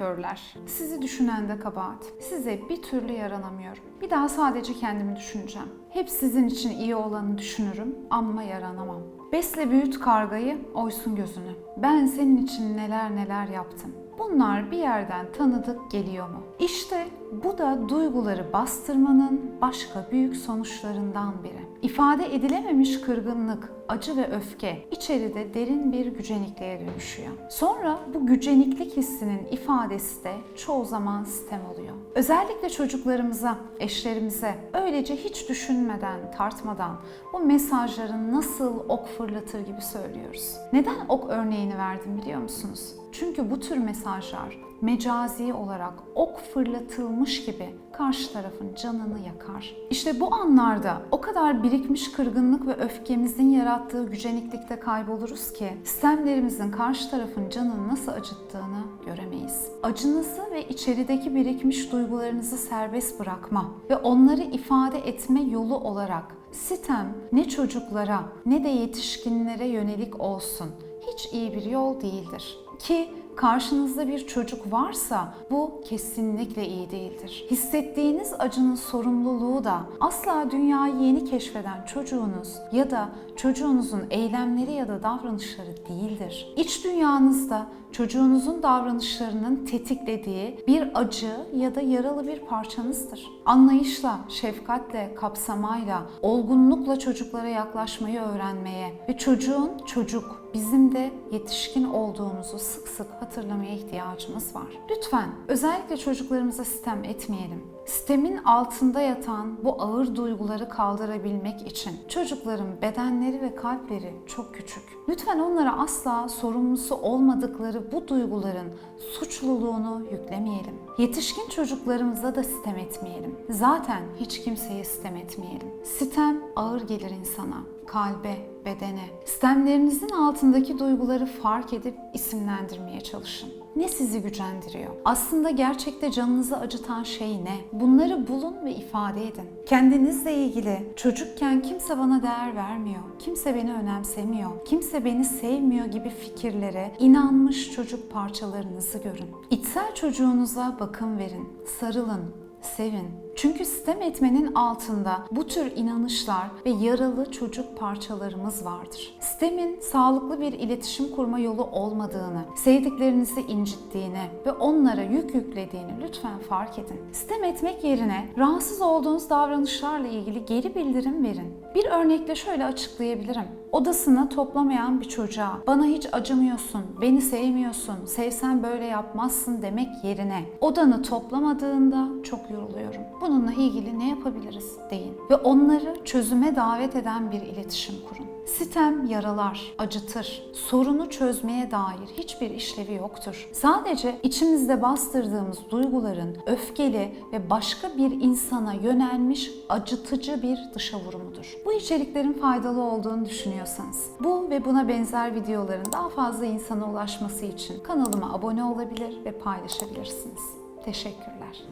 nankörler. Sizi düşünen de kabahat. Size bir türlü yaranamıyorum. Bir daha sadece kendimi düşüneceğim. Hep sizin için iyi olanı düşünürüm ama yaranamam. Besle büyüt kargayı, oysun gözünü. Ben senin için neler neler yaptım. Bunlar bir yerden tanıdık geliyor mu? İşte bu da duyguları bastırmanın başka büyük sonuçlarından biri. İfade edilememiş kırgınlık, acı ve öfke içeride derin bir gücenikliğe dönüşüyor. Sonra bu güceniklik hissinin ifadesi de çoğu zaman sitem oluyor. Özellikle çocuklarımıza, eşlerimize öylece hiç düşünmeden, tartmadan bu mesajları nasıl ok fırlatır gibi söylüyoruz. Neden ok örneğini verdim biliyor musunuz? Çünkü bu tür mesajlar mecazi olarak ok fırlatılmış gibi karşı tarafın canını yakar. İşte bu anlarda o kadar birikmiş kırgınlık ve öfkemizin yarattığı güceniklikte kayboluruz ki sistemlerimizin karşı tarafın canını nasıl acıttığını göremeyiz. Acınızı ve içerideki birikmiş duygularınızı serbest bırakma ve onları ifade etme yolu olarak sitem ne çocuklara ne de yetişkinlere yönelik olsun hiç iyi bir yol değildir. Ki karşınızda bir çocuk varsa bu kesinlikle iyi değildir. Hissettiğiniz acının sorumluluğu da asla dünyayı yeni keşfeden çocuğunuz ya da çocuğunuzun eylemleri ya da davranışları değildir. İç dünyanızda çocuğunuzun davranışlarının tetiklediği bir acı ya da yaralı bir parçanızdır. Anlayışla, şefkatle, kapsamayla, olgunlukla çocuklara yaklaşmayı öğrenmeye ve çocuğun çocuk, bizim de yetişkin olduğumuzu sık sık hatırlamaya ihtiyacımız var. Lütfen özellikle çocuklarımıza sistem etmeyelim. Sistemin altında yatan bu ağır duyguları kaldırabilmek için çocukların bedenleri ve kalpleri çok küçük. Lütfen onlara asla sorumlusu olmadıkları bu duyguların suçluluğunu yüklemeyelim. Yetişkin çocuklarımıza da sitem etmeyelim. Zaten hiç kimseye sitem etmeyelim. Sitem ağır gelir insana, kalbe, bedene. Sistemlerinizin altındaki duyguları fark edip isimlendirmeye çalışın. Ne sizi gücendiriyor? Aslında gerçekte canınızı acıtan şey ne? Bunları bulun ve ifade edin. Kendinizle ilgili çocukken kimse bana değer vermiyor, kimse beni önemsemiyor, kimse beni sevmiyor gibi fikirlere inanmış çocuk parçalarınızı görün. İçsel çocuğunuza bakım verin, sarılın, sevin. Çünkü sistem etmenin altında bu tür inanışlar ve yaralı çocuk parçalarımız vardır. Sistemin sağlıklı bir iletişim kurma yolu olmadığını, sevdiklerinizi incittiğini ve onlara yük yüklediğini lütfen fark edin. Sistem etmek yerine rahatsız olduğunuz davranışlarla ilgili geri bildirim verin. Bir örnekle şöyle açıklayabilirim. Odasına toplamayan bir çocuğa bana hiç acımıyorsun, beni sevmiyorsun, sevsen böyle yapmazsın demek yerine odanı toplamadığında çok yoruluyorum. Bununla ilgili ne yapabiliriz deyin ve onları çözüme davet eden bir iletişim kurun. Sitem yaralar, acıtır. Sorunu çözmeye dair hiçbir işlevi yoktur. Sadece içimizde bastırdığımız duyguların öfkeli ve başka bir insana yönelmiş acıtıcı bir dışa vurumudur. Bu içeriklerin faydalı olduğunu düşünüyorsanız bu ve buna benzer videoların daha fazla insana ulaşması için kanalıma abone olabilir ve paylaşabilirsiniz. Teşekkürler.